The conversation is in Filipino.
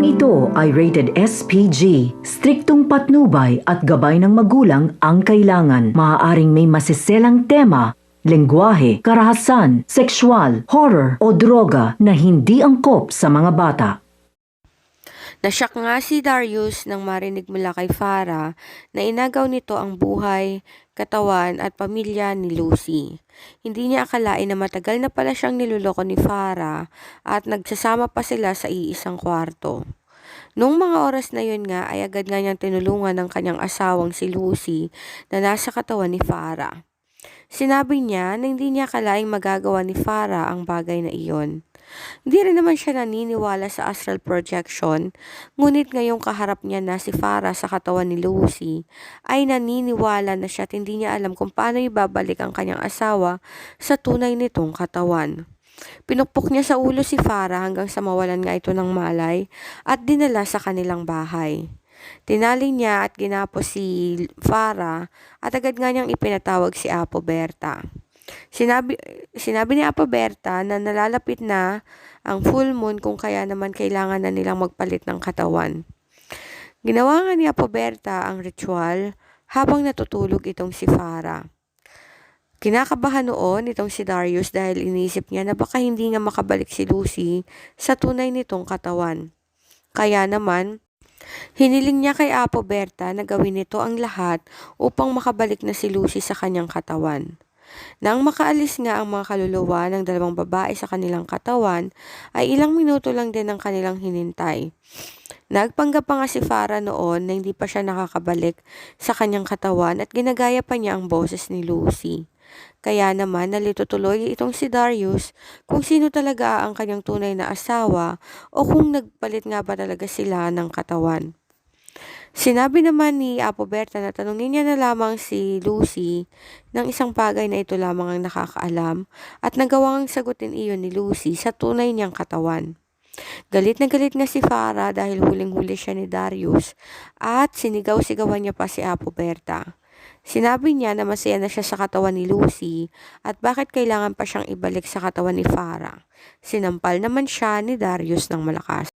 Programang ito ay rated SPG. Striktong patnubay at gabay ng magulang ang kailangan. Maaaring may masiselang tema, lengguwahe, karahasan, sexual, horror o droga na hindi angkop sa mga bata. Nasyak nga si Darius nang marinig mula kay Farah na inagaw nito ang buhay, katawan at pamilya ni Lucy. Hindi niya akalain na matagal na pala siyang niloloko ni Farah at nagsasama pa sila sa iisang kwarto. Noong mga oras na yun nga ay agad nga niyang tinulungan ng kanyang asawang si Lucy na nasa katawan ni Farah. Sinabi niya na hindi niya akalaing magagawa ni Farah ang bagay na iyon. Hindi rin naman siya naniniwala sa astral projection, ngunit ngayong kaharap niya na si Farah sa katawan ni Lucy, ay naniniwala na siya at hindi niya alam kung paano ibabalik ang kanyang asawa sa tunay nitong katawan. Pinukpok niya sa ulo si Farah hanggang sa mawalan nga ito ng malay at dinala sa kanilang bahay. Tinali niya at ginapos si Farah at agad nga niyang ipinatawag si Apo Berta. Sinabi, sinabi ni Apo Berta na nalalapit na ang full moon kung kaya naman kailangan na nilang magpalit ng katawan. Ginawa nga ni Apo Berta ang ritual habang natutulog itong si Farah. Kinakabahan noon itong si Darius dahil inisip niya na baka hindi nga makabalik si Lucy sa tunay nitong katawan. Kaya naman, hiniling niya kay Apo Berta na gawin nito ang lahat upang makabalik na si Lucy sa kanyang katawan. Nang makaalis nga ang mga kaluluwa ng dalawang babae sa kanilang katawan, ay ilang minuto lang din ang kanilang hinintay. Nagpanggap pa nga si Farah noon na hindi pa siya nakakabalik sa kanyang katawan at ginagaya pa niya ang boses ni Lucy. Kaya naman nalito tuloy itong si Darius kung sino talaga ang kanyang tunay na asawa o kung nagpalit nga ba talaga sila ng katawan. Sinabi naman ni Apo Berta na tanungin niya na lamang si Lucy ng isang bagay na ito lamang ang nakakaalam at nagawang sagutin iyon ni Lucy sa tunay niyang katawan. Galit na galit nga si Farah dahil huling-huli siya ni Darius at sinigaw-sigawan niya pa si Apo Berta. Sinabi niya na masaya na siya sa katawan ni Lucy at bakit kailangan pa siyang ibalik sa katawan ni Farah. Sinampal naman siya ni Darius ng malakas.